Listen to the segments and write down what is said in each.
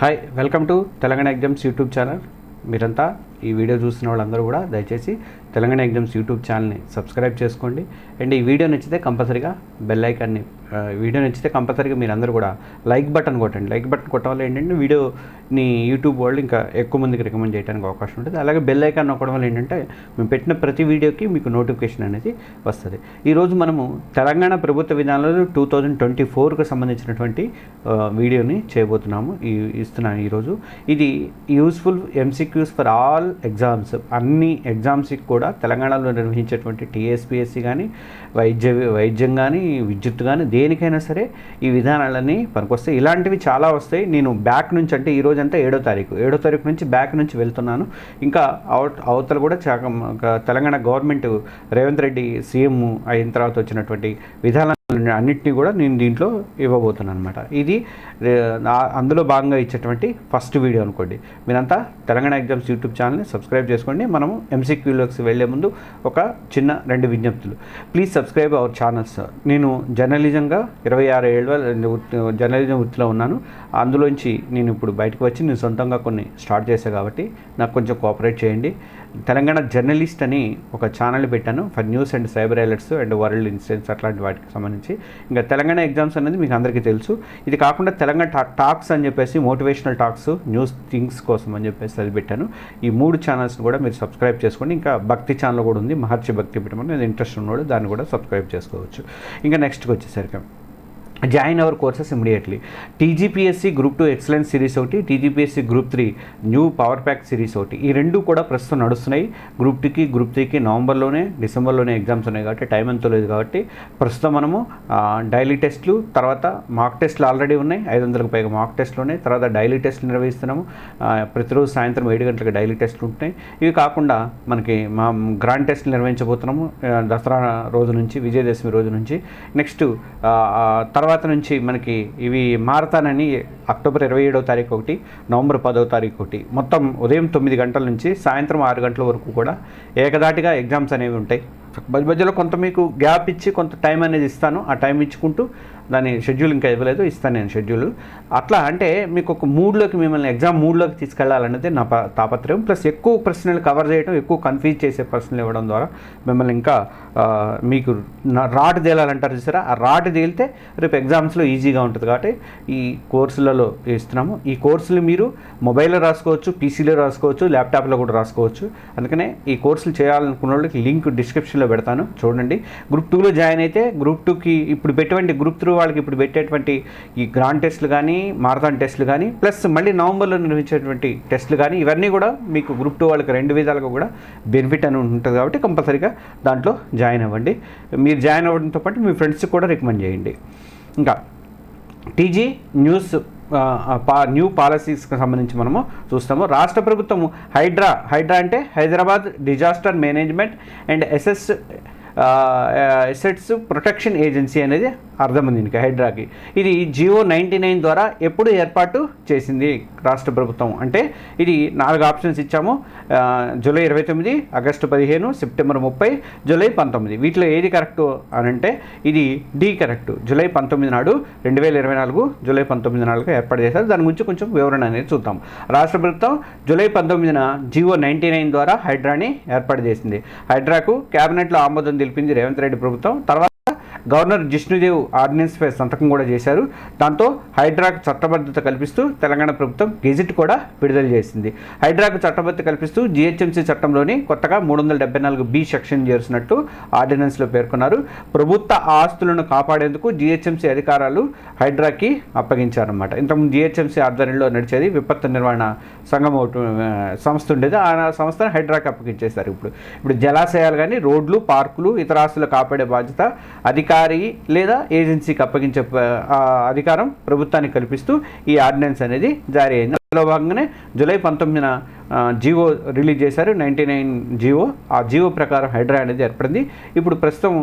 Hi welcome to Telangana exams YouTube channel మీరంతా ఈ video చూసిన వాళ్ళందరూ కూడా దయచేసి తెలంగాణ ఎగ్జామ్స్ యూట్యూబ్ ఛానల్ని సబ్స్క్రైబ్ చేసుకోండి. అండ్ ఈ వీడియో నచ్చితే కంపల్సరీగా బెల్ ఐకాన్ని వీడియో నచ్చితే కంపల్సరీగా మీరందరూ కూడా లైక్ బటన్ కొట్టండి. లైక్ బటన్ కొట్టడం వల్ల ఏంటంటే వీడియోని యూట్యూబ్ వాళ్ళు ఇంకా ఎక్కువ మందికి రికమెండ్ చేయడానికి అవకాశం ఉంటుంది. అలాగే బెల్ ఐకాన్ నొక్కడం వల్ల ఏంటంటే మేము పెట్టిన ప్రతి వీడియోకి మీకు నోటిఫికేషన్ అనేది వస్తుంది. ఈరోజు మనము తెలంగాణ ప్రభుత్వ విధానంలో టూ థౌజండ్ ట్వంటీ ఫోర్కి సంబంధించినటువంటి వీడియోని చేయబోతున్నాము. ఈ ఇస్తున్నాను ఈరోజు ఇది useful MCQs for all exams. అన్ని ఎగ్జామ్స్కి కూడా తెలంగాణలో నిర్వహించేటువంటి టీఎస్పిఎస్సి కానీ వైద్య వైద్యం కానీ విద్యుత్ కానీ దేనికైనా సరే ఈ విధానాలన్నీ పనికొస్తాయి. ఇలాంటివి చాలా వస్తాయి. నేను బ్యాక్ నుంచి అంటే ఈ రోజు అంటే ఏడో తారీఖు. ఏడో తారీఖు నుంచి బ్యాక్ నుంచి వెళ్తున్నాను. ఇంకా అవత అవతల కూడా చాలా తెలంగాణ గవర్నమెంట్ రేవంత్ రెడ్డి సీఎం అయిన తర్వాత వచ్చినటువంటి విధానాలు అన్నింటినీ కూడా నేను దీంట్లో ఇవ్వబోతున్నాను అనమాట ఇది నా- అందులో భాగంగా ఇచ్చేటువంటి ఫస్ట్ వీడియో అనుకోండి. మీరంతా తెలంగాణ ఎగ్జామ్స్ యూట్యూబ్ ఛానల్ని సబ్స్క్రైబ్ చేసుకోండి. మనము ఎంసీక్యూలోకి వెళ్ళే ముందు ఒక చిన్న రెండు విజ్ఞప్తులు. ప్లీజ్ సబ్స్క్రైబ్ అవర్ ఛానల్స్ నేను జర్నలిజంగా ఇరవై ఆరు ఏళ్ళ జర్నలిజం వృత్తిలో ఉన్నాను. అందులోంచి నేను ఇప్పుడు బయటకు వచ్చి నేను సొంతంగా కొన్ని స్టార్ట్ చేశాను కాబట్టి నాకు కొంచెం కోఆపరేట్ చేయండి. తెలంగాణ జర్నలిస్ట్ అని ఒక ఛానల్ పెట్టాను for news and cyber alerts and world incidents అట్లాంటి వాటికి సంబంధించి. ఇంకా తెలంగాణ ఎగ్జామ్స్ అనేది మీకు అందరికీ తెలుసు. ఇది కాకుండా తెలంగాణ టాక్స్ అని చెప్పేసి మోటివేషనల్ టాక్స్ న్యూస్ థింగ్స్ కోసం అని చెప్పేసి అది పెట్టాను. ఈ మూడు ఛానల్స్ కూడా మీరు సబ్స్క్రైబ్ చేసుకోండి. ఇంకా భక్తి ఛానల్ కూడా ఉంది. మహర్షి భక్తి పెట్టమని ఇంట్రెస్ట్ ఉన్నాడు దాన్ని కూడా సబ్స్క్రైబ్ చేసుకోవచ్చు. ఇంకా నెక్స్ట్కి వచ్చేసరికి. Join our courses immediately TGPSC group two excellence series ఒకటి TGPSC group three new power pack series ఒకటి. ఈ రెండు కూడా ప్రస్తుతం నడుస్తున్నాయి. గ్రూప్ టూకి గ్రూప్ త్రీకి నవంబర్లోనే డిసెంబర్లోనే ఎగ్జామ్స్ ఉన్నాయి కాబట్టి టైం ఎంత లేదు కాబట్టి ప్రస్తుతం మనము డైలీ టెస్ట్లు తర్వాత మాక్ టెస్ట్లు ఆల్రెడీ ఉన్నాయి. ఐదు వందలకు పైగా మాక్ టెస్ట్లు ఉన్నాయి తర్వాత డైలీ టెస్ట్లు నిర్వహిస్తున్నాము. ప్రతిరోజు సాయంత్రం ఏడు గంటలకు డైలీ టెస్ట్లు ఉంటున్నాయి. ఇవి కాకుండా మనకి మా గ్రాండ్ టెస్ట్లు నిర్వహించబోతున్నాము. దసరా రోజు నుంచి విజయదశమి రోజు నుంచి. నెక్స్ట్ తర్వాత నుంచి మనకి ఇవి మారతానని అక్టోబర్ ఇరవై ఏడవ తారీఖు ఒకటి నవంబర్ పదవ తారీఖు ఒకటి. మొత్తం ఉదయం తొమ్మిది గంటల నుంచి సాయంత్రం ఆరు గంటల వరకు కూడా ఏకదాటిగా ఎగ్జామ్స్ అనేవి ఉంటాయి. మధ్య మధ్యలో కొంత మీకు గ్యాప్ ఇచ్చి కొంత టైం అనేది ఇస్తాను. ఆ టైం ఇచ్చుకుంటూ దాని షెడ్యూల్ ఇంకా ఇవ్వలేదు ఇస్తాను నేను షెడ్యూల్ అట్లా అంటే మీకు ఒక మూడ్లోకి మిమ్మల్ని ఎగ్జామ్ మూడ్లోకి తీసుకెళ్ళాలన్నది నా తాపత్రయం. ప్లస్ ఎక్కువ ప్రశ్నలు కవర్ చేయడం ఎక్కువ కన్ఫ్యూజ్ చేసే ప్రశ్నలు ఇవ్వడం ద్వారా మిమ్మల్ని ఇంకా మీకు నా రాటు తేలాలంటారు చూసారా? ఆ రాటు తేలితే రేపు ఎగ్జామ్స్లో ఈజీగా ఉంటుంది కాబట్టి ఈ కోర్సులలో ఇస్తున్నాము. ఈ కోర్సులు మీరు మొబైల్లో రాసుకోవచ్చు పీసీలో రాసుకోవచ్చు ల్యాప్టాప్లో కూడా రాసుకోవచ్చు. అందుకనే ఈ కోర్సులు చేయాలనుకున్న వాళ్ళకి లింక్ డిస్క్రిప్షన్లో పెడతాను. చూడండి. గ్రూప్ టూలో జాయిన్ అయితే గ్రూప్ టూకి ఇప్పుడు పెట్టేటువంటి గ్రూప్ త్రూ వాళ్ళకి ఇప్పుడు పెట్టేటువంటి ఈ గ్రాండ్ టెస్ట్లు కానీ మారథాన్ టెస్ట్లు కానీ ప్లస్ మళ్ళీ నవంబర్లో నిర్వహించేటువంటి టెస్ట్లు కానీ ఇవన్నీ కూడా మీకు గ్రూప్ టూ వాళ్ళకి రెండు విధాలుగా కూడా బెనిఫిట్ అని ఉంటుంది కాబట్టి కంపల్సరీగా దాంట్లో జాయిన్ అవ్వండి. మీరు జాయిన్ అవ్వడంతో పాటు మీ ఫ్రెండ్స్కి కూడా రికమెండ్ చేయండి. ఇంకా టీజీ న్యూస్ పా న్యూ పాలసీస్కి సంబంధించి మనము చూస్తాము. రాష్ట్ర ప్రభుత్వం హైడ్రా హైడ్రా అంటే హైదరాబాద్ డిజాస్టర్ మేనేజ్మెంట్ అండ్ ఎస్ఎస్ ఎసెట్స్ ప్రొటెక్షన్ ఏజెన్సీ అనేది అర్థం ఉంది దీనికి హైడ్రాకి. ఇది జియో నైంటీ నైన్ ద్వారా ఎప్పుడు ఏర్పాటు చేసింది రాష్ట్ర ప్రభుత్వం? అంటే ఇది నాలుగు ఆప్షన్స్ ఇచ్చాము. జూలై ఇరవై తొమ్మిది ఆగస్టు పదిహేను సెప్టెంబర్ ముప్పై జూలై పంతొమ్మిది. వీటిలో ఏది కరెక్ట్ అని అంటే ఇది డి కరెక్ట్. జూలై పంతొమ్మిది నాడు రెండు వేల ఇరవై నాలుగు జూలై పంతొమ్మిది నాలుగు ఏర్పాటు చేశారు. దాని గురించి కొంచెం వివరణ అనేది చూద్దాం. రాష్ట్ర ప్రభుత్వం జూలై పంతొమ్మిదిన జియో నైంటీ నైన్ ద్వారా హైడ్రాని ఏర్పాటు చేసింది. హైడ్రాకు క్యాబినెట్లో ఆమోదం తెలిపింది రేవంత్ రెడ్డి ప్రభుత్వం. తర్వాత గవర్నర్ జిష్ణుదేవ్ ఆర్డినెన్స్పై సంతకం కూడా చేశారు. దాంతో హైడ్రాకు చట్టబద్ధత కల్పిస్తూ తెలంగాణ ప్రభుత్వం గెజిట్ కూడా విడుదల చేసింది. హైడ్రాకు చట్టబద్ధత కల్పిస్తూ జిహెచ్ఎంసీ చట్టంలోని కొత్తగా మూడు వందల డెబ్బై నాలుగు బి సెక్షన్ చేరుసినట్టు ఆర్డినెన్స్లో పేర్కొన్నారు. ప్రభుత్వ ఆస్తులను కాపాడేందుకు జిహెచ్ఎంసీ అధికారాలు హైడ్రాకి అప్పగించారన్నమాట. ఇంతకుముందు జిహెచ్ఎంసీ ఆధ్వర్యంలో నడిచేది విపత్తు నిర్వహణ సంఘం ఒకటి సంస్థ ఉండేది. ఆ సంస్థను హైడ్రాకి అప్పగించేశారు ఇప్పుడు. ఇప్పుడు జలాశయాలు కానీ రోడ్లు పార్కులు ఇతర ఆస్తులు కాపాడే బాధ్యత అధిక అధికారి లేదా ఏజెన్సీకి అప్పగించే అధికారం ప్రభుత్వానికి కల్పిస్తూ ఈ ఆర్డినెన్స్ అనేది జారీ అయింది. అందులో భాగంగానే జూలై పంతొమ్మిదిన జియో రిలీజ్ చేశారు. నైంటీ నైన్ జియో ఆ జియో ప్రకారం హైడ్రా అనేది ఏర్పడింది. ఇప్పుడు ప్రస్తుతం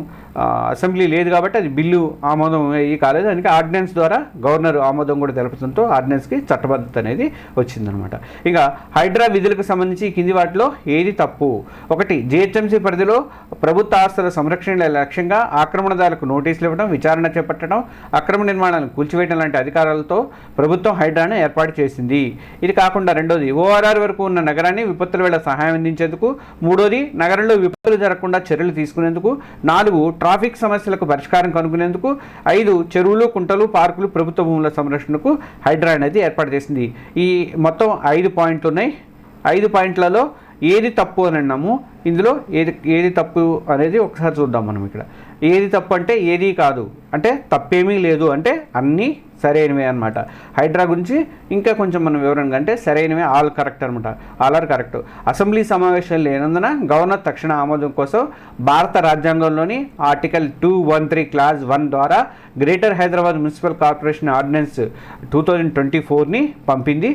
అసెంబ్లీ లేదు కాబట్టి అది బిల్లు ఆమోదం అయ్యి కాలేదు. అందుకే ఆర్డినెన్స్ ద్వారా గవర్నర్ ఆమోదం కూడా తెలపడంతో ఆర్డినెన్స్కి చట్టబద్ధత అనేది వచ్చిందనమాట ఇక హైడ్రా విధులకు సంబంధించి కింది వాటిలో ఏది తప్పు? ఒకటి జిహెచ్ఎంసీ పరిధిలో ప్రభుత్వ ఆస్తుల సంరక్షణ లక్ష్యంగా ఆక్రమణదారులకు నోటీసులు ఇవ్వడం విచారణ చేపట్టడం అక్రమ నిర్మాణాలను కూల్చివేయడం లాంటి అధికారాలతో ప్రభుత్వం హైడ్రాను ఏర్పాటు చేసింది. ఇది కాకుండా రెండోది ఓఆర్ఆర్ వరకు ఉన్న నగరాన్ని విపత్తుల వేళ సహాయం అందించేందుకు మూడోది నగరంలో విపత్తులు జరగకుండా చర్యలు తీసుకునేందుకు నాలుగు ట్రాఫిక్ సమస్యలకు పరిష్కారం కనుగొనేందుకు ఐదు చెరువులు కుంటలు పార్కులు ప్రభుత్వ భూముల సంరక్షణకు హైడ్రా అనేది ఏర్పాటు చేసింది. ఈ మొత్తం ఐదు పాయింట్లు ఉన్నాయి ఐదు పాయింట్లలో ఏది తప్పు అని అన్నాము. ఇందులో ఏది ఏది తప్పు అనేది ఒకసారి చూద్దాం మనం ఇక్కడ. ఏది తప్పు అంటే ఏది కాదు. అంటే తప్పేమీ లేదు అంటే అన్నీ సరైనవే అనమాట హైడ్రా గురించి ఇంకా కొంచెం మనం వివరంగా అంటే సరైనవే ఆల్ కరెక్ట్ అనమాట ఆల్ ఆర్ కరెక్ట్. అసెంబ్లీ సమావేశాలు లేనందున గవర్నర్ తక్షణ ఆమోదం కోసం భారత రాజ్యాంగంలోని article two one three clause one ద్వారా greater Hyderabad municipal corporation ordinance two thousand twenty ఫోర్ని పంపింది.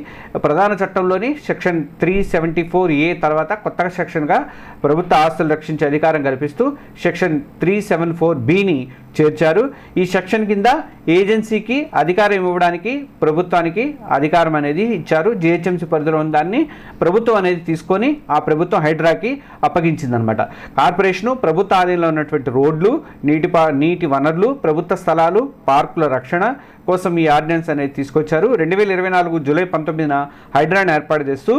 ప్రధాన చట్టంలోని section three seventy four A తర్వాత కొత్తగా సెక్షన్గా ప్రభుత్వ ఆస్తులు రక్షించే అధికారం కల్పిస్తూ సెక్షన్ త్రీ సెవెన్ ఫోర్ బిని చేర్చారు. ఈ సెక్షన్ కింద ఏజెన్సీకి అధికారం ఇవ్వడానికి ప్రభుత్వానికి అధికారం అనేది ఇచ్చారు. జిహెచ్ఎంసీ పరిధిలో ఉన్న దాన్ని ప్రభుత్వం అనేది తీసుకొని ఆ ప్రభుత్వం హైడ్రాకి అప్పగించిందనమాట. కార్పొరేషను ప్రభుత్వ ఆధీనంలో ఉన్నటువంటి రోడ్లు నీటి పా నీటి వనరులు ప్రభుత్వ స్థలాలు పార్కుల రక్షణ కోసం ఈ ఆర్డినెన్స్ అనేది తీసుకొచ్చారు. రెండు వేల ఇరవై నాలుగు జూలై పంతొమ్మిదిన హైడ్రాను ఏర్పాటు చేస్తూ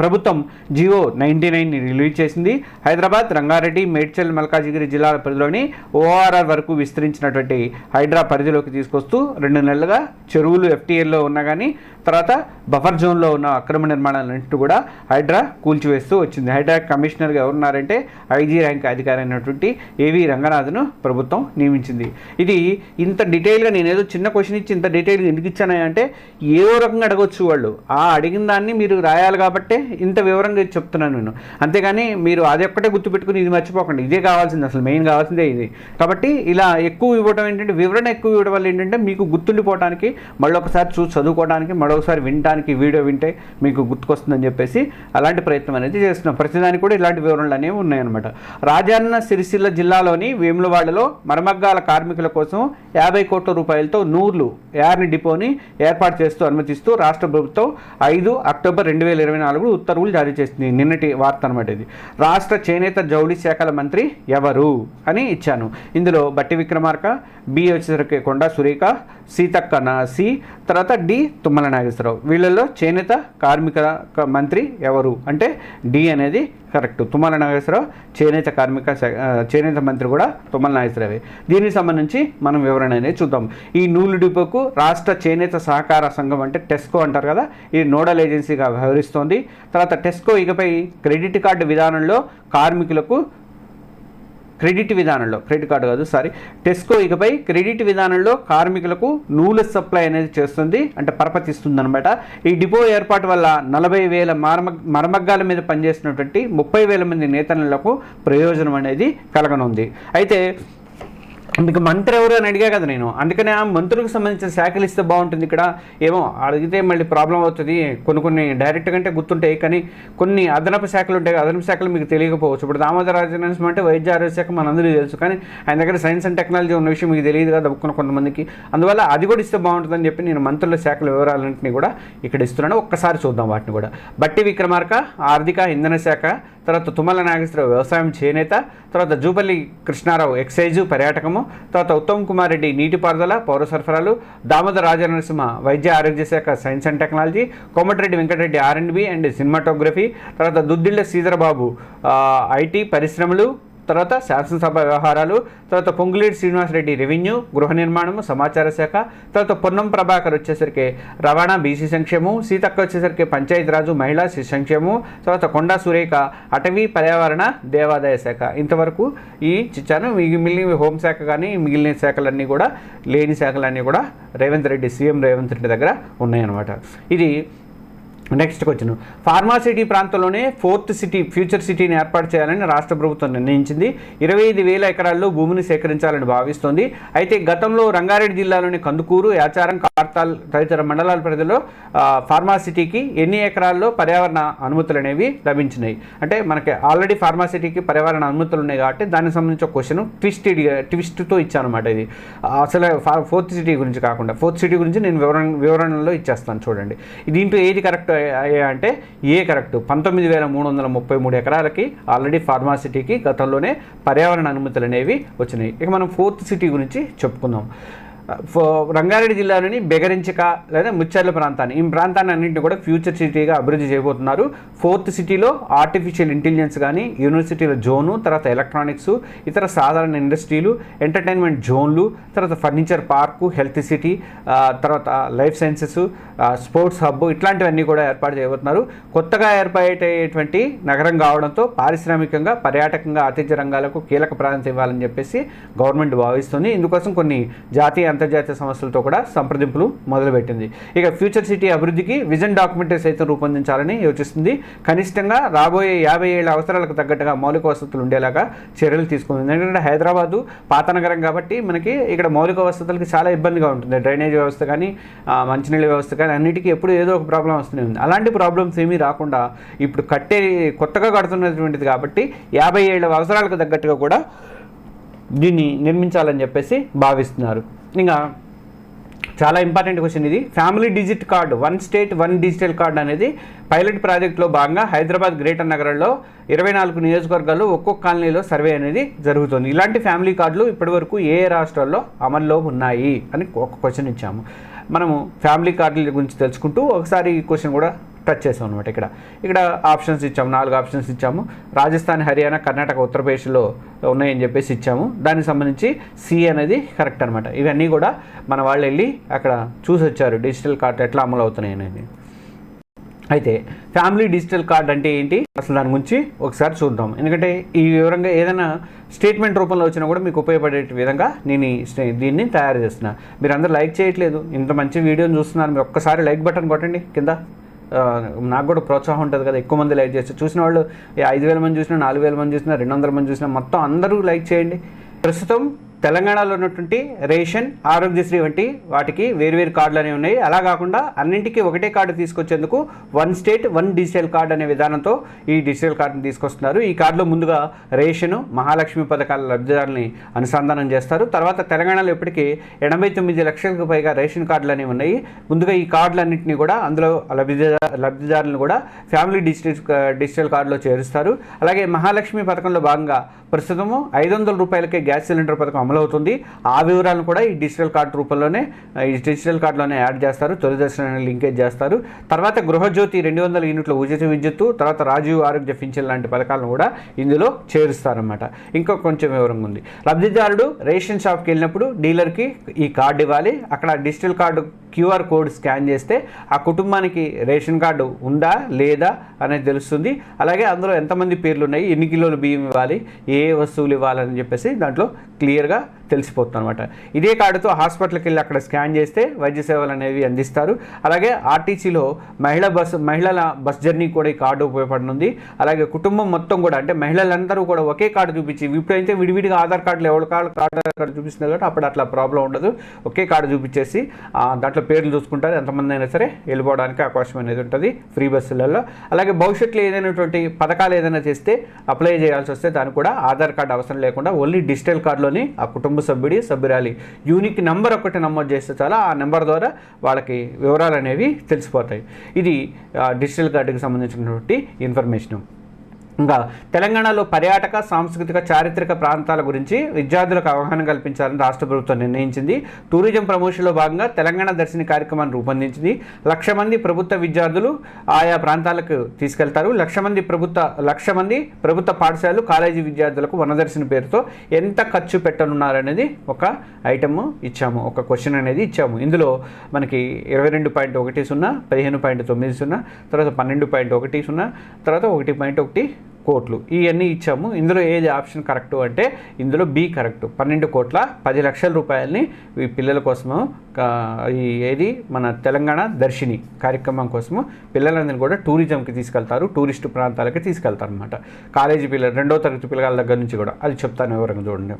ప్రభుత్వం జియో నైంటీ నైన్ని రిలీజ్ చేసింది. హైదరాబాద్ రంగారెడ్డి మేడ్చల్ మల్కాజిగిరి జిల్లాల పరిధిలోని ఓఆర్ఆర్ వరకు విస్తరించినటువంటి హైడ్రా పరిధిలోకి తీసుకొస్తూ రెండు నెలలుగా చెరువులు ఎఫ్టీఎల్లో ఉన్నా కానీ తర్వాత బఫర్ జోన్లో ఉన్న అక్రమ నిర్మాణాలన్నింటినీ కూడా హైడ్రా కూల్చివేస్తూ వచ్చింది. హైడ్రా కమిషనర్గా ఎవరున్నారంటే ఐజీ ర్యాంక్ అధికారి అయినటువంటి ఏవి రంగనాథ్ను ప్రభుత్వం నియమించింది. ఇది ఇంత డీటెయిల్గా నేను ఏదో చిన్న క్వశ్చన్ ఇచ్చి ఇంత డీటెయిల్గా ఎందుకు ఇచ్చానంటే ఏ రకంగా అడగొచ్చు వాళ్ళు. ఆ అడిగిన దాన్ని మీరు రాయాలి కాబట్టే ఇంత వివరంగా చెప్తున్నాను నేను. అంతేగాని మీరు అది ఒక్కటే గుర్తుపెట్టుకుని ఇది మర్చిపోకండి. ఇదే కావాల్సింది అసలు మెయిన్ కావాల్సిందే ఇది. కాబట్టి ఇలా ఎక్కువ ఇవ్వడం ఏంటంటే వివరణ ఎక్కువ ఇవ్వడం వల్ల ఏంటంటే మీకు గుర్తుండిపోవడానికి మళ్ళీ ఒకసారి చూసి చదువుకోవడానికి మరొకసారి వినడానికి వీడియో వింటే మీకు గుర్తుకొస్తుందని చెప్పేసి అలాంటి ప్రయత్నం అనేది చేస్తున్నాం. ప్రతిదానికి కూడా ఇలాంటి వివరణలు అనేవి ఉన్నాయన్నమాట. రాజన్న సిరిసిల్ల జిల్లాలోని వేములవాడలో మరమగ్గాల కార్మికుల కోసం యాభై కోట్ల రూపాయలతో నూర్లు యార్ని డిపోని ఏర్పాటు చేస్తూ అనుమతిస్తూ రాష్ట్ర ప్రభుత్వం ఐదు అక్టోబర్ రెండు వేల ఇరవై నాలుగు ఉత్తర్వులు జారీ చేసింది. నిన్నటి వార్త అనమాట ఇది. రాష్ట్ర చేనేత జౌళి శాఖల మంత్రి ఎవరు అని ఇచ్చాను. ఇందులో బట్టి విక్రమార్క బి వచ్చేసరికి కొండా సురేఖ సీతక్క నా సి తర్వాత డి తుమ్మల నాగేశ్వరరావు వీళ్ళల్లో చేనేత కార్మిక మంత్రి ఎవరు? అంటే డి అనేది కరెక్ట్. తుమ్మల నాగేశ్వరరావు చేనేత కార్మిక చేనేత మంత్రి కూడా తుమ్మల నాగేశ్వరరావే. దీనికి సంబంధించి మనం వివరణ అనేది చూద్దాం. ఈ నూలు డిపోకు రాష్ట్ర చేనేత సహకార సంఘం అంటే టెస్కో అంటారు కదా? ఇది నోడల్ ఏజెన్సీగా వ్యవహరిస్తోంది. తర్వాత టెస్కో ఇకపై క్రెడిట్ కార్డు విధానంలో కార్మికులకు క్రెడిట్ విధానంలో క్రెడిట్ కార్డు కాదు సారీ టెస్కో ఇకపై క్రెడిట్ విధానంలో కార్మికులకు నూలు సప్లై అనేది చేస్తుంది అంటే పరపతిస్తుంది అనమాట ఈ డిపో ఏర్పాటు వల్ల నలభై వేల మరమ మరమగ్గాల మీద పనిచేస్తున్నటువంటి ముప్పై వేల మంది నేతలకు ప్రయోజనం అనేది కలగనుంది. అయితే మీకు మంత్రి ఎవరు అని అడిగా కదా నేను. అందుకనే ఆ మంత్రులకు సంబంధించిన శాఖలు ఇస్తే బాగుంటుంది ఇక్కడ. ఏమో అడిగితే మళ్ళీ ప్రాబ్లం అవుతుంది. కొన్ని కొన్ని డైరెక్ట్ కంటే గుర్తుంటాయి. కానీ కొన్ని అదనపు శాఖలు ఉంటాయి. అదనపు శాఖలు మీకు తెలియకపోవచ్చు. ఇప్పుడు దామోదర రాజనరసింహ అంటే వైద్య ఆరోగ్య శాఖ మనందరికీ తెలుసు. కానీ ఆయన దగ్గర సైన్స్ అండ్ టెక్నాలజీ ఉన్న విషయం మీకు తెలియదు కదా కొంతమందికి. అందువల్ల అది కూడా ఇస్తే బాగుంటుందని చెప్పి నేను మంత్రుల శాఖల వివరాలన్నింటినీ కూడా ఇక్కడ ఇస్తున్నాను. ఒక్కసారి చూద్దాం వాటిని కూడా. బట్టి విక్రమార్క ఆర్థిక ఇంధన శాఖ తర్వాత తుమ్మల నాగేశ్వరరావు వ్యవసాయం చేనేత తర్వాత జూపల్లి కృష్ణారావు ఎక్సైజు పర్యాటకము తర్వాత ఉత్తమ్ కుమార్ రెడ్డి నీటిపారుదల పౌర సరఫరాలు దామోదర రాజనరసింహ వైద్య ఆరోగ్య శాఖ science and technology Komatireddy Venkat Reddy R and B and cinematography తర్వాత దుద్దిళ్ళ శ్రీధరబాబు ఐటీ పరిశ్రమలు తర్వాత శాసనసభ వ్యవహారాలు తర్వాత పొంగులేటి శ్రీనివాసరెడ్డి రెవెన్యూ గృహ నిర్మాణము సమాచార శాఖ తర్వాత పొన్నం ప్రభాకర్ వచ్చేసరికి రవాణా బీసీ సంక్షేమం సీతక్క వచ్చేసరికి పంచాయతీరాజు మహిళా శిశు సంక్షేమం తర్వాత కొండా సురేఖ అటవీ పర్యావరణ దేవాదాయ శాఖ. ఇంతవరకు ఈ చిచ్చాను మిగి- మిగిలిన హోంశాఖ కానీ మిగిలిన శాఖలన్నీ కూడా లేని శాఖలన్నీ కూడా రేవంత్ రెడ్డి సీఎం రేవంత్ రెడ్డి దగ్గర ఉన్నాయన్నమాట. ఇది నెక్స్ట్ క్వశ్చన్ ఫార్మా సిటీ ప్రాంతంలోనే ఫోర్త్ సిటీ ఫ్యూచర్ సిటీని ఏర్పాటు చేయాలని రాష్ట్ర ప్రభుత్వం నిర్ణయించింది. ఇరవై ఐదు వేల ఎకరాల్లో భూమిని సేకరించాలని భావిస్తోంది. అయితే గతంలో రంగారెడ్డి జిల్లాలోని కందుకూరు యాచారం కార్తాల్ తదితర మండలాల పరిధిలో ఫార్మాసిటీకి ఫార్మా సిటీకి ఎన్ని ఎకరాల్లో పర్యావరణ అనుమతులు అనేవి లభించినాయి. అంటే మనకి ఆల్రెడీ ఫార్మా సిటీకి పర్యావరణ అనుమతులు ఉన్నాయి కాబట్టి దానికి సంబంధించి ఒక క్వశ్చన్ ట్విస్ట్ ట్విస్ట్తో ఇచ్చానమాట ఇది. అసలు ఫోర్త్ సిటీ గురించి కాకుండా ఫోర్త్ సిటీ గురించి నేను వివరణ వివరణలో ఇచ్చేస్తాను చూడండి. దీంట్లో ఏది కరెక్ట్ అంటే ఏ కరెక్ట్? పంతొమ్మిది వేల మూడు వందల ముప్పై మూడు ఎకరాలకి ఆల్రెడీ ఫార్మాసిటీకి గతంలోనే పర్యావరణ అనుమతులు అనేవి వచ్చినాయి. ఇక మనం ఫోర్త్ సిటీ గురించి చెప్పుకుందాం. రంగారెడ్డి జిల్లాలోని బెగరించక లేదా ముచ్చర్ల ప్రాంతాన్ని ఈ ప్రాంతాన్ని అన్నింటినీ కూడా ఫ్యూచర్ సిటీగా అభివృద్ధి చేయబోతున్నారు. ఫోర్త్ సిటీలో ఆర్టిఫిషియల్ ఇంటెలిజెన్స్ కానీ యూనివర్సిటీల జోను తర్వాత ఎలక్ట్రానిక్స్ ఇతర సాధారణ ఇండస్ట్రీలు ఎంటర్టైన్మెంట్ జోన్లు తర్వాత ఫర్నిచర్ పార్కు హెల్త్ సిటీ తర్వాత లైఫ్ సైన్సెస్ స్పోర్ట్స్ హబ్ ఇట్లాంటివన్నీ కూడా ఏర్పాటు చేయబోతున్నారు. కొత్తగా ఏర్పడేటువంటి నగరం కావడంతో పారిశ్రామికంగా పర్యాటకంగా ఆతిథ్య రంగాలకు కీలక ప్రాధాన్యత ఇవ్వాలని చెప్పేసి గవర్నమెంట్ భావిస్తుంది. ఇందుకోసం కొన్ని జాతీయ అంతర్జాతీయ సంస్థలతో కూడా సంప్రదింపులు మొదలుపెట్టింది. ఇక ఫ్యూచర్ సిటీ అభివృద్ధికి విజన్ డాక్యుమెంటరీ సైతం రూపొందించాలని యోచిస్తుంది. కనిష్టంగా రాబోయే యాభై ఏళ్ళ అవసరాలకు తగ్గట్టుగా మౌలిక వసతులు ఉండేలాగా చర్యలు తీసుకుంది. ఎందుకంటే హైదరాబాదు పాతనగరం కాబట్టి మనకి ఇక్కడ మౌలిక వసతులకి చాలా ఇబ్బందిగా ఉంటుంది. డ్రైనేజ్ వ్యవస్థ కానీ మంచినీళ్ళ వ్యవస్థ కానీ అన్నిటికీ ఎప్పుడు ఏదో ఒక ప్రాబ్లం వస్తూనే ఉంది. అలాంటి ప్రాబ్లమ్స్ ఏమీ రాకుండా ఇప్పుడు కట్టే కొత్తగా కడుతున్నటువంటిది కాబట్టి యాభై ఏళ్ళ అవసరాలకు తగ్గట్టుగా కూడా దీన్ని నిర్మించాలని చెప్పేసి భావిస్తున్నారు. ఇంకా చాలా ఇంపార్టెంట్ క్వశ్చన్ ఇది. Family digit card one state one digital card అనేది పైలట్ ప్రాజెక్టులో భాగంగా హైదరాబాద్ గ్రేటర్ నగరంలో ఇరవై నాలుగు నియోజకవర్గాల్లో ఒక్కొక్క కాలనీలో సర్వే అనేది జరుగుతుంది. ఇలాంటి ఫ్యామిలీ కార్డులు ఇప్పటివరకు ఏ ఏ రాష్ట్రాల్లో అమల్లో ఉన్నాయి అని ఒక క్వశ్చన్ ఇచ్చాము. మనము ఫ్యామిలీ కార్డుల గురించి తెలుసుకుంటూ ఒకసారి ఈ క్వశ్చన్ కూడా టచ్ చేసాం అనమాట ఇక్కడ. ఇక్కడ ఆప్షన్స్ ఇచ్చాము నాలుగు ఆప్షన్స్ ఇచ్చాము. రాజస్థాన్ హర్యానా కర్ణాటక ఉత్తరప్రదేశ్లో ఉన్నాయని చెప్పేసి ఇచ్చాము. దానికి సంబంధించి సి అనేది కరెక్ట్ అనమాట ఇవన్నీ కూడా మన వాళ్ళు వెళ్ళి అక్కడ చూసి వచ్చారు డిజిటల్ కార్డు ఎట్లా అమలు అవుతున్నాయి అనేది. అయితే ఫ్యామిలీ డిజిటల్ కార్డ్ అంటే ఏంటి? అసలు దాని గురించి ఒకసారి చూద్దాం. ఎందుకంటే ఈ వివరంగా ఏదైనా స్టేట్మెంట్ రూపంలో వచ్చినా కూడా మీకు ఉపయోగపడే విధంగా నేను స్టే- దీన్ని తయారు చేస్తున్నా. మీరు అందరూ లైక్ చేయట్లేదు. ఇంత మంచి వీడియోని చూస్తున్నారు. మీరు ఒక్కసారి లైక్ బటన్ కొట్టండి. కింద నాకు కూడా ప్రోత్సాహం ఉంటుంది కదా ఎక్కువ మంది లైక్ చేస్తే. చూసిన వాళ్ళు ఐదు వేల మంది చూసినా నాలుగు వేల మంది చూసినా రెండు వందల మంది చూసినా మొత్తం అందరూ లైక్ చేయండి. ప్రస్తుతం తెలంగాణలో ఉన్నటువంటి రేషన్ ఆరోగ్యశ్రీ వంటి వాటికి వేరువేరు కార్డులు అనేవి ఉన్నాయి. అలా కాకుండా అన్నింటికీ ఒకటే కార్డు తీసుకొచ్చేందుకు one state one digital card అనే విధానంతో ఈ డిజిటల్ కార్డుని తీసుకొస్తున్నారు. ఈ కార్డులో ముందుగా రేషను మహాలక్ష్మి పథకాల లబ్ధిదారులని అనుసంధానం చేస్తారు. తర్వాత తెలంగాణలో ఇప్పటికీ ఎనభై తొమ్మిది లక్షలకు పైగా రేషన్ కార్డులు అనేవి ఉన్నాయి. ముందుగా ఈ కార్డులన్నింటినీ కూడా అందులో లబ్ధిదారు లబ్ధిదారులను కూడా ఫ్యామిలీ డిజిటల్ డిజిటల్ కార్డులో చేరుస్తారు. అలాగే మహాలక్ష్మి పథకంలో భాగంగా ప్రస్తుతము ఐదు వందల రూపాయలకే గ్యాస్ సిలిండర్ పథకం అమలవుతుంది. ఆ వివరాలను కూడా ఈ డిజిటల్ కార్డు రూపంలోనే ఈ డిజిటల్ కార్డులోనే యాడ్ చేస్తారు. తొలి దర్శనాన్ని లింకేజ్ చేస్తారు. తర్వాత గృహజ్యోతి రెండు వందల యూనిట్ల ఉచిత విద్యుత్తు తర్వాత రాజీవ్ ఆరోగ్య పింఛన్ లాంటి పథకాలను కూడా ఇందులో చేరుస్తారన్నమాట. ఇంకా కొంచెం వివరంగా ఉంది. లబ్ధిదారుడు రేషన్ షాప్కి వెళ్ళినప్పుడు డీలర్కి ఈ కార్డు ఇవ్వాలి. అక్కడ digital card QR code scan చేస్తే ఆ కుటుంబానికి రేషన్ కార్డు ఉందా లేదా అనేది తెలుస్తుంది. అలాగే అందులో ఎంతమంది పేర్లు ఉన్నాయి ఎన్ని కిలోలు బియ్యం ఇవ్వాలి ఏ వస్తువులు ఇవ్వాలని చెప్పేసి దాంట్లో క్లియర్గా తెలిసిపోతుంది అనమాట ఇదే కార్డుతో హాస్పిటల్కి వెళ్ళి అక్కడ స్కాన్ చేస్తే వైద్య సేవలు అనేవి అందిస్తారు. అలాగే ఆర్టీసీలో మహిళ బస్సు మహిళల బస్ జర్నీ కూడా ఈ కార్డు ఉపయోగపడనుంది. అలాగే కుటుంబం మొత్తం కూడా అంటే మహిళలందరూ కూడా ఒకే కార్డు చూపించి ఇప్పుడైతే విడివిడిగా ఆధార్ కార్డులు ఎవరి కార్డు కార్డు కార్డు చూపిస్తున్నారు కాబట్టి అప్పుడు అట్లా ప్రాబ్లం ఉండదు. ఒకే కార్డు చూపించేసి దాంట్లో పేర్లు చూసుకుంటారు. ఎంతమంది అయినా సరే వెళ్ళిపోవడానికి అవకాశం అనేది ఉంటుంది ఫ్రీ బస్సులలో. అలాగే భవిష్యత్తులో ఏదైనటువంటి పథకాలు ఏదైనా చేస్తే అప్లై చేయాల్సి వస్తే దానికి కూడా ఆధార్ కార్డు అవసరం లేకుండా ఓన్లీ డిజిటల్ కార్డులోని ఆ కుటుంబ కుటుంబ సభ్యుడి సభ్యురాలి. యూనిక్ నెంబర్ ఒకటి నమోదు చేస్తే చాలా ఆ నెంబర్ ద్వారా వాళ్ళకి వివరాలు అనేవి తెలిసిపోతాయి. ఇది డిజిటల్ కార్డుకి సంబంధించినటువంటి ఇన్ఫర్మేషన్. ఇంకా తెలంగాణలో పర్యాటక సాంస్కృతిక చారిత్రక ప్రాంతాల గురించి విద్యార్థులకు అవగాహన కల్పించాలని రాష్ట్ర ప్రభుత్వం నిర్ణయించింది. టూరిజం ప్రమోషన్లో భాగంగా తెలంగాణ దర్శిని కార్యక్రమాన్ని రూపొందించింది. లక్ష మంది ప్రభుత్వ విద్యార్థులు ఆయా ప్రాంతాలకు తీసుకెళ్తారు. లక్ష మంది ప్రభుత్వ లక్ష మంది ప్రభుత్వ పాఠశాలలు కాలేజీ విద్యార్థులకు వనదర్శిని పేరుతో ఎంత ఖర్చు పెట్టనున్నారనేది ఒక ఐటమ్ ఇచ్చాము. ఒక క్వశ్చన్ అనేది ఇచ్చాము. ఇందులో మనకి ఇరవై రెండు పాయింట్ ఒకటి సున్నా పదిహేను పాయింట్ తొమ్మిది సున్నా తర్వాత పన్నెండు పాయింట్ ఒకటి సున్నా తర్వాత ఒకటి పాయింట్ ఒకటి కోట్లు. ఇవన్నీ ఇచ్చాము. ఇందులో ఏది ఆప్షన్ కరెక్ట్ అంటే ఇందులో బి కరెక్ట్. పన్నెండు కోట్ల పది లక్షల రూపాయలని ఈ పిల్లల కోసము ఈ ఏది? మన తెలంగాణ దర్శిని కార్యక్రమం కోసము పిల్లలందరినీ కూడా టూరిజంకి తీసుకెళ్తారు. టూరిస్టు ప్రాంతాలకి తీసుకెళ్తారు అనమాట కాలేజీ పిల్లలు రెండో తరగతి పిల్లల దగ్గర నుంచి కూడా. అది చెప్తాను వివరంగా చూడండి.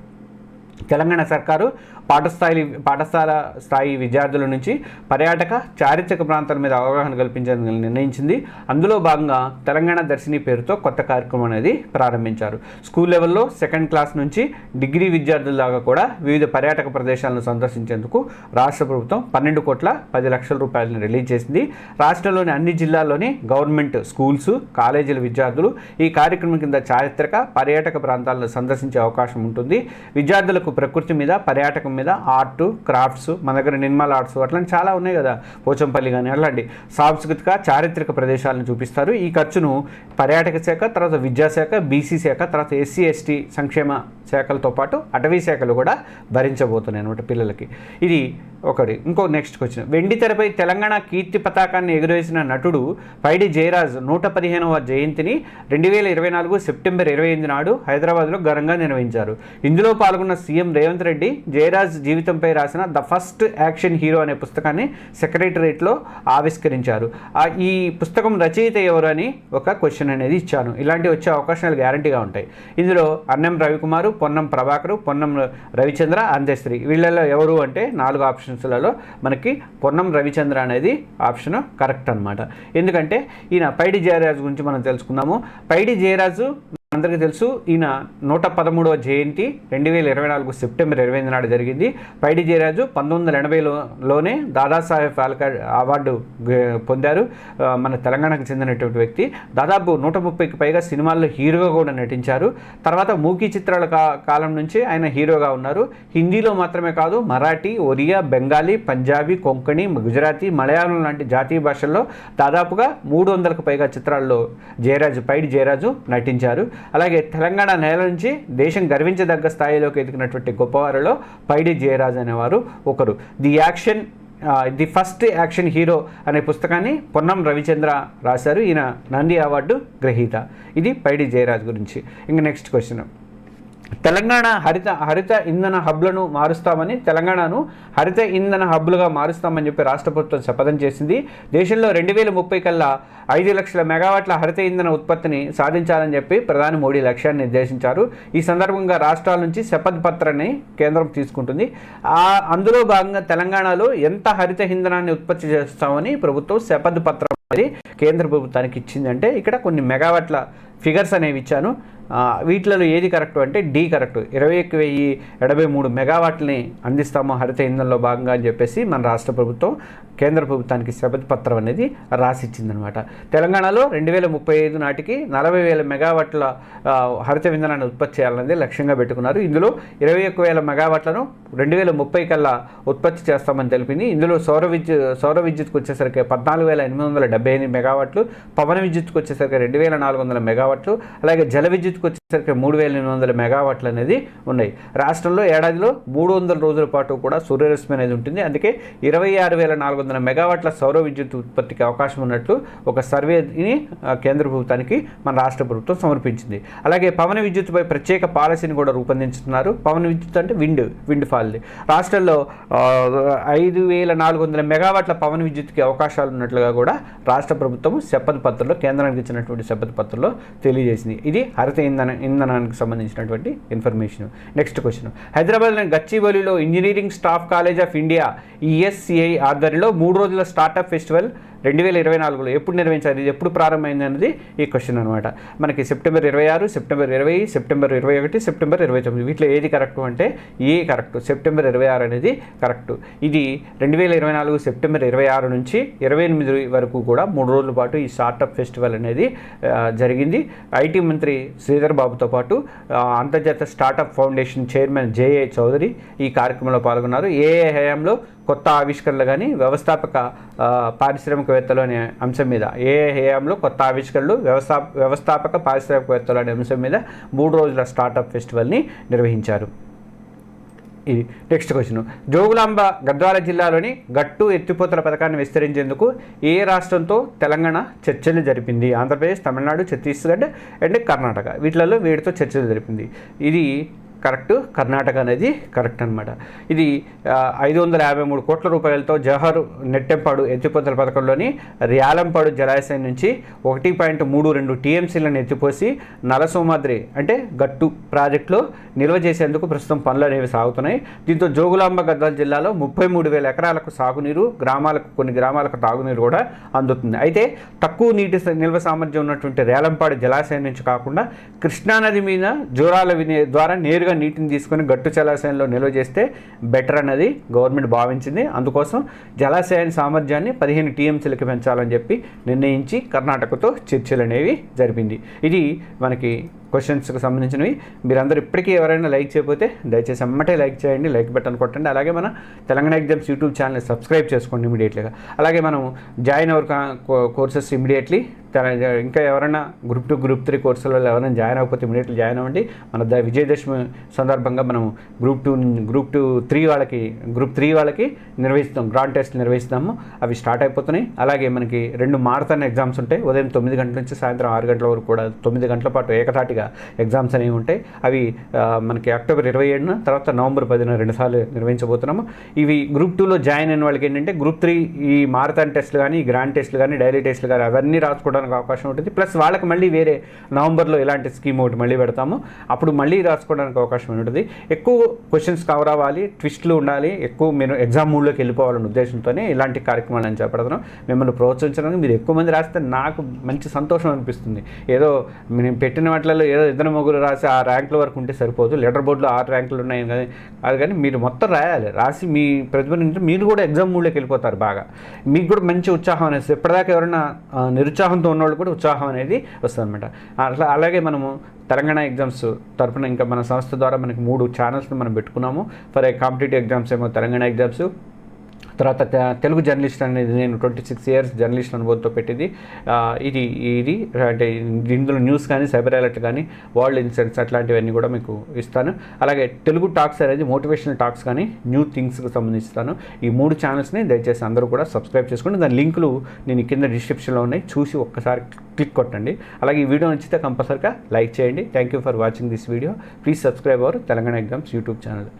తెలంగాణ సర్కారు పాఠస్థాయి పాఠశాల స్థాయి విద్యార్థుల నుంచి పర్యాటక చారిత్రక ప్రాంతాల మీద అవగాహన కల్పించాలని నిర్ణయించింది. అందులో భాగంగా తెలంగాణ దర్శిని పేరుతో కొత్త కార్యక్రమం అనేది ప్రారంభించారు. స్కూల్ లెవెల్లో సెకండ్ క్లాస్ నుంచి డిగ్రీ విద్యార్థుల దాకా కూడా వివిధ పర్యాటక ప్రదేశాలను సందర్శించేందుకు రాష్ట్ర ప్రభుత్వం పన్నెండు కోట్ల పది లక్షల రూపాయలను రిలీజ్ చేసింది. రాష్ట్రంలోని అన్ని జిల్లాల్లోని గవర్నమెంట్ స్కూల్స్ కాలేజీల విద్యార్థులు ఈ కార్యక్రమం కింద చారిత్రక పర్యాటక ప్రాంతాలను సందర్శించే అవకాశం ఉంటుంది. విద్యార్థులకు ప్రకృతి మీద పర్యాటకం మీద ఆర్ట్ క్రాఫ్ట్స్ మన దగ్గర నిర్మల్ ఆర్ట్స్ అట్లాంటి చాలా ఉన్నాయి కదా. పోచంపల్లి కానీ అట్లాంటి సాంస్కృతిక చారిత్రక ప్రదేశాలను చూపిస్తారు. ఈ ఖర్చును పర్యాటక శాఖ తర్వాత విద్యాశాఖ బీసీ శాఖ తర్వాత ఎస్సీ ఎస్టీ సంక్షేమ శాఖలతో పాటు అటవీ శాఖలు కూడా భరించబోతున్నాయి అనమాట పిల్లలకి. ఇది ఒకటి. ఇంకో నెక్స్ట్ క్వశ్చన్ వెండి తెరపై తెలంగాణ కీర్తి పతాకాన్ని ఎగురవేసిన నటుడు పైడి జయరాజ్ నూట పదిహేనవ జయంతిని రెండు వేల ఇరవై నాలుగు సెప్టెంబర్ ఇరవై ఎనిమిది నాడు హైదరాబాద్లో ఘనంగా నిర్వహించారు. ఇందులో పాల్గొన్న సీఎం రేవంత్ రెడ్డి జయరాజ్ జీవితంపై రాసిన ద ఫస్ట్ యాక్షన్ హీరో అనే పుస్తకాన్ని సెక్రటరేట్లో ఆవిష్కరించారు. ఈ పుస్తకం రచయిత ఎవరు అని ఒక క్వశ్చన్ అనేది ఇచ్చాను. ఇలాంటివి వచ్చే అవకాశాలు గ్యారంటీగా ఉంటాయి. ఇందులో అన్నం రవికుమారు పొన్నం ప్రభాకరు పొన్నం రవిచంద్ర అంత్యశ్రీ. వీళ్ళలో ఎవరు అంటే నాలుగు ఆప్షన్స్లలో మనకి పొన్నం రవిచంద్ర అనేది ఆప్షన్ కరెక్ట్ అనమాట ఎందుకంటే ఈయన పైడి జయరాజు గురించి మనం తెలుసుకుందాము. పైడి జయరాజు అందరికీ తెలుసు ఈయన నూట పదమూడవ జయంతి రెండు వేల ఇరవై నాలుగు సెప్టెంబర్ ఇరవై ఎనిమిది నాడు జరిగింది. పైడి జయరాజు పంతొమ్మిది వందల ఎనభైలోనే దాదాసాహెబ్ ఫాల్కే అవార్డు పొందారు. మన తెలంగాణకు చెందినటువంటి వ్యక్తి. దాదాపు నూట ముప్పైకి పైగా సినిమాల్లో హీరోగా కూడా నటించారు. తర్వాత మూకీ చిత్రాల కా కాలం నుంచి ఆయన హీరోగా ఉన్నారు. హిందీలో మాత్రమే కాదు మరాఠీ ఒరియా బెంగాలీ పంజాబీ కొంకణి గుజరాతీ మలయాళం లాంటి జాతీయ భాషల్లో దాదాపుగా మూడు వందలకు పైగా చిత్రాల్లో జయరాజు పైడి జయరాజు నటించారు. అలాగే తెలంగాణ నేల నుంచి దేశం గర్వించదగ్గ స్థాయిలోకి ఎదిగినటువంటి గొప్పవారిలో పైడి జయరాజ్ అనేవారు ఒకరు. The action the first action hero అనే పుస్తకాన్ని పొన్నం రవిచంద్ర రాశారు. ఈయన నంది అవార్డు గ్రహీత. ఇది పైడి జయరాజ్ గురించి. ఇంకా నెక్స్ట్ క్వశ్చన్. తెలంగాణ హరిత హరిత ఇంధన హబ్లను మారుస్తామని తెలంగాణను హరిత ఇంధన హబ్లుగా మారుస్తామని చెప్పి రాష్ట్ర ప్రభుత్వం శపథం చేసింది. దేశంలో రెండు వేల ముప్పై కల్లా ఐదు లక్షల మెగావాట్ల హరిత ఇంధన ఉత్పత్తిని సాధించాలని చెప్పి ప్రధాని మోడీ లక్ష్యాన్ని నిర్దేశించారు. ఈ సందర్భంగా రాష్ట్రాల నుంచి శపథ పత్రాన్ని కేంద్రం తీసుకుంటుంది. అందులో భాగంగా తెలంగాణలో ఎంత హరిత ఇంధనాన్ని ఉత్పత్తి చేస్తామని ప్రభుత్వం శపథ పత్రం కేంద్ర ప్రభుత్వానికి ఇచ్చిందంటే ఇక్కడ కొన్ని మెగావాట్ల ఫిగర్స్ అనేవి ఇచ్చాను. వీటిలలో ఏది కరెక్ట్ అంటే డి కరెక్ట్. ఇరవై ఒక్క వెయ్యి ఎనభై మూడు మెగావాట్లని అందిస్తాము హరిత ఇంధనంలో భాగంగా అని చెప్పేసి మన రాష్ట్ర ప్రభుత్వం కేంద్ర ప్రభుత్వానికి శపథ పత్రం అనేది రాసిచ్చిందనమాట. తెలంగాణలో రెండు వేల ముప్పై ఐదు నాటికి నలభై వేల మెగావాట్ల హరిత ఇంధనాన్ని ఉత్పత్తి చేయాలనేది లక్ష్యంగా పెట్టుకున్నారు. ఇందులో ఇరవై ఒక్క వేల మెగావాట్లను రెండు వేల ముప్పై కల్లా ఉత్పత్తి చేస్తామని తెలిపింది. ఇందులో సౌర విద్యుత్ సౌర విద్యుత్కు వచ్చేసరికి పద్నాలుగు వేల ఎనిమిది వందల డెబ్బై ఎనిమిది మెగావాట్లు పవన విద్యుత్కు వచ్చేసరికి రెండు వేల నాలుగు వందల మెగావాట్లు అలాగే జల విద్యుత్ విద్యుత్కు వచ్చేసరికి మూడు వేల ఎనిమిది వందల మెగావాట్లు అనేది ఉన్నాయి. రాష్ట్రంలో ఏడాదిలో మూడు వందల రోజుల పాటు కూడా సూర్యరశ్మి అనేది ఉంటుంది. అందుకే ఇరవై ఆరు వేల నాలుగు వందల మెగావాట్ల సౌర విద్యుత్ ఉత్పత్తికి అవకాశం ఉన్నట్లు ఒక సర్వేని కేంద్ర ప్రభుత్వానికి మన రాష్ట్ర ప్రభుత్వం సమర్పించింది. అలాగే పవన విద్యుత్పై ప్రత్యేక పాలసీని కూడా రూపొందించుతున్నారు పవన విద్యుత్ అంటే విండ్ విండ్ ఫాల్ది రాష్ట్రంలో ఐదు వేల నాలుగు వందల మెగావాట్ల పవన విద్యుత్కి అవకాశాలు ఉన్నట్లుగా కూడా రాష్ట్ర ప్రభుత్వం శపథ పత్రంలో కేంద్రానికి ఇచ్చినటువంటి శపథ పత్రంలో తెలియజేసింది. ఇది హరిత ఇంధన ఇంధనానికి సంబంధించినటువంటి ఇన్ఫర్మేషన్ నెక్స్ట్ క్వశ్చన్ హైదరాబాద్లోని గచ్చిబౌలిలో engineering staff college of India ESCI ఆధ్వర్యంలో మూడు రోజుల స్టార్టప్ ఫెస్టివల్ రెండు వేల ఇరవై నాలుగులో ఎప్పుడు నిర్వహించారు? ఇది ఎప్పుడు ప్రారంభమైంది అనేది ఈ క్వశ్చన్ అనమాట మనకి సెప్టెంబర్ ఇరవై ఆరు సెప్టెంబర్ ఇరవై సెప్టెంబర్ ఇరవై ఒకటి సెప్టెంబర్ ఇరవై తొమ్మిది. వీటిలో ఏది కరెక్ట్ అంటే ఏ కరెక్ట్? సెప్టెంబర్ ఇరవై ఆరు అనేది కరెక్ట్. ఇది రెండు వేల ఇరవై నాలుగు సెప్టెంబర్ ఇరవై ఆరు నుంచి ఇరవై ఎనిమిది వరకు కూడా మూడు రోజుల పాటు ఈ స్టార్టప్ ఫెస్టివల్ అనేది జరిగింది. ఐటీ మంత్రి శ్రీధర్ బాబుతో పాటు అంతర్జాతీయ startup foundation chairman JA Chowdary ఈ కార్యక్రమంలో పాల్గొన్నారు. ఏఏ హయాంలో కొత్త ఆవిష్కరణలు కానీ వ్యవస్థాపక పారిశ్రామికవేత్తలు అనే అంశం మీద ఏ హేయంలో కొత్త ఆవిష్కరణలు వ్యవస్థా వ్యవస్థాపక పారిశ్రామికవేత్తలు అనే అంశం మీద మూడు రోజుల స్టార్టప్ ఫెస్టివల్ని నిర్వహించారు. ఇది నెక్స్ట్ క్వశ్చన్. జోగులాంబ గద్వాల జిల్లాలోని గట్టు ఎత్తిపోతల పథకాన్ని విస్తరించేందుకు ఏ రాష్ట్రంతో తెలంగాణ చర్చలు జరిపింది? ఆంధ్రప్రదేశ్ తమిళనాడు ఛత్తీస్గఢ్ అండ్ కర్ణాటక. వీటిలలో వీటితో చర్చలు జరిపింది. ఇది కరెక్ట్ కర్ణాటక అనేది కరెక్ట్ అనమాట ఇది ఐదు వందల యాభై మూడు కోట్ల రూపాయలతో జవహర్ నెట్టెంపాడు ఎత్తిపోతల పథకంలోని ర్యాలంపాడు జలాశయం నుంచి ఒకటి పాయింట్ మూడు రెండు టీఎంసీలను ఎత్తిపోసి నలసోమాద్రి అంటే గట్టు ప్రాజెక్టులో నిల్వ చేసేందుకు ప్రస్తుతం పనులు అనేవి సాగుతున్నాయి. దీంతో జోగులాంబ గద్వాల జిల్లాలో ముప్పై మూడు వేల ఎకరాలకు సాగునీరు గ్రామాలకు కొన్ని గ్రామాలకు తాగునీరు కూడా అందుతుంది. అయితే తక్కువ నీటి నిల్వ సామర్థ్యం ఉన్నటువంటి రేలంపాడు జలాశయం నుంచి కాకుండా కృష్ణానది మీద జోరాల వినే ద్వారా నేరుగా నీటిని తీసుకొని గట్టు జలాశయంలో నిల్వ చేస్తే బెటర్ అన్నది గవర్నమెంట్ భావించింది. అందుకోసం జలాశయాన్ని సామర్థ్యాన్ని పదిహేను టీఎంసీలకు పెంచాలని చెప్పి నిర్ణయించి కర్ణాటకతో చర్చలు అనేవి జరిపింది. ఇది మనకి క్వశ్చన్స్కి సంబంధించినవి. మీరందరూ ఇప్పటికీ ఎవరైనా లైక్ చేయకపోతే దయచేసి అమ్మటే లైక్ చేయండి లైక్ బటన్ కొట్టండి. అలాగే మన Telangana exams YouTube channel subscribe చేసుకోండి ఇమీడియట్లీగా అలాగే మనం జాయిన్ అవర్ కోర్సెస్ ఇమీడియట్లీ ఇంకా ఎవరైనా గ్రూప్ టూ గ్రూప్ త్రీ కోర్సులలో ఎవరైనా జాయిన్ అవ్వకపోతే ఇమీడియట్లీ జాయిన్ అవ్వండి. మన ద విజయదశమి సందర్భంగా మనం group two group two three వాళ్ళకి గ్రూప్ త్రీ వాళ్ళకి నిర్వహిస్తాం గ్రాండ్ టెస్ట్ నిర్వహిస్తాము. అవి స్టార్ట్ అయిపోతున్నాయి. అలాగే మనకి రెండు మారథాన్ ఎగ్జామ్స్ ఉంటాయి. ఉదయం తొమ్మిది గంటల నుంచి సాయంత్రం ఆరు గంటల వరకు కూడా తొమ్మిది గంటల పాటు ఏకతాటిగా ఎగ్జామ్స్ అనేవి ఉంటాయి. అవి మనకి అక్టోబర్ ఇరవై ఏడున తర్వాత నవంబర్ పదిన రెండుసార్లు నిర్వహించబోతున్నాము. ఇవి గ్రూప్ టూలో జాయిన్ అయిన వాళ్ళకి ఏంటంటే గ్రూప్ త్రీ ఈ మారథాన్ టెస్ట్లు కానీ గ్రాండ్ టెస్ట్లు కానీ డైలీ టెస్ట్లు కానీ అవన్నీ రాసుకోవడానికి అవకాశం ఉంటుంది. ప్లస్ వాళ్ళకి మళ్ళీ వేరే నవంబర్లో ఇలాంటి స్కీమ్ ఒకటి మళ్ళీ పెడతాము. అప్పుడు మళ్ళీ రాసుకోవడానికి అవకాశం ఉంటుంది. ఎక్కువ క్వశ్చన్స్ కవర్ అవ్వాలి ట్విస్ట్లు ఉండాలి ఎక్కువ మీరు ఎగ్జామ్ మూడ్లోకి వెళ్ళిపోవాలనే ఉద్దేశంతోనే ఇలాంటి కార్యక్రమాలు నేను చేపడుతున్నాం మిమ్మల్ని ప్రోత్సహించడానికి మీరు ఎక్కువ మంది రాస్తే నాకు మంచి సంతోషం అనిపిస్తుంది. ఏదో నేను పెట్టిన వాటిలలో ఏదో ఇద్దరు ముగ్గురు రాసి ఆ ర్యాంకుల వరకు ఉంటే సరిపోదు. లెటర్ బోర్డులో ఆరు ర్యాంకులు ఉన్నాయి కానీ అది కానీ మీరు మొత్తం రాయాలి. రాసి మీ ప్రతిభ మీరు కూడా ఎగ్జామ్ మూడ్లోకి వెళ్ళిపోతారు బాగా. మీకు కూడా మంచి ఉత్సాహం అనేసి ఇప్పటిదాకా ఎవరైనా నిరుత్సాహంతో ఉన్నవాళ్ళు కూడా ఉత్సాహం అనేది వస్తుంది అనమాట అట్లా అలాగే మనము తెలంగాణ ఎగ్జామ్స్ తరపున ఇంకా మన సంస్థ ద్వారా మనకి మూడు ఛానల్స్ని మనం పెట్టుకున్నాము. ఫర్ కాంపిటేటివ్ ఎగ్జామ్స్ ఏమో తెలంగాణ ఎగ్జామ్స్ తర్వాత తెలుగు జర్నలిస్ట్ అనేది నేను ట్వంటీ సిక్స్ ఇయర్స్ జర్నలిస్ట్ అనుభవంతో పెట్టింది. ఇది ఇది అంటే ఇందులో న్యూస్ కానీ సైబర్ అలర్ట్ కానీ వరల్డ్ ఇన్సిడెంట్స్ అట్లాంటివన్నీ కూడా మీకు ఇస్తాను. అలాగే తెలుగు టాక్స్ అనేది మోటివేషనల్ టాక్స్ కానీ న్యూ థింగ్స్కి సంబంధిస్తాను. ఈ మూడు ఛానల్స్ని దయచేసి అందరూ కూడా సబ్స్క్రైబ్ చేసుకోండి. దాని లింకులు నేను కింద డిస్క్రిప్షన్లో ఉన్నాయి. చూసి ఒక్కసారి క్లిక్ కొట్టండి. అలాగే ఈ వీడియో నచ్చితే కంపల్సరిగా లైక్ చేయండి. Thank you for watching this video. Please subscribe our Telangana exams YouTube channel.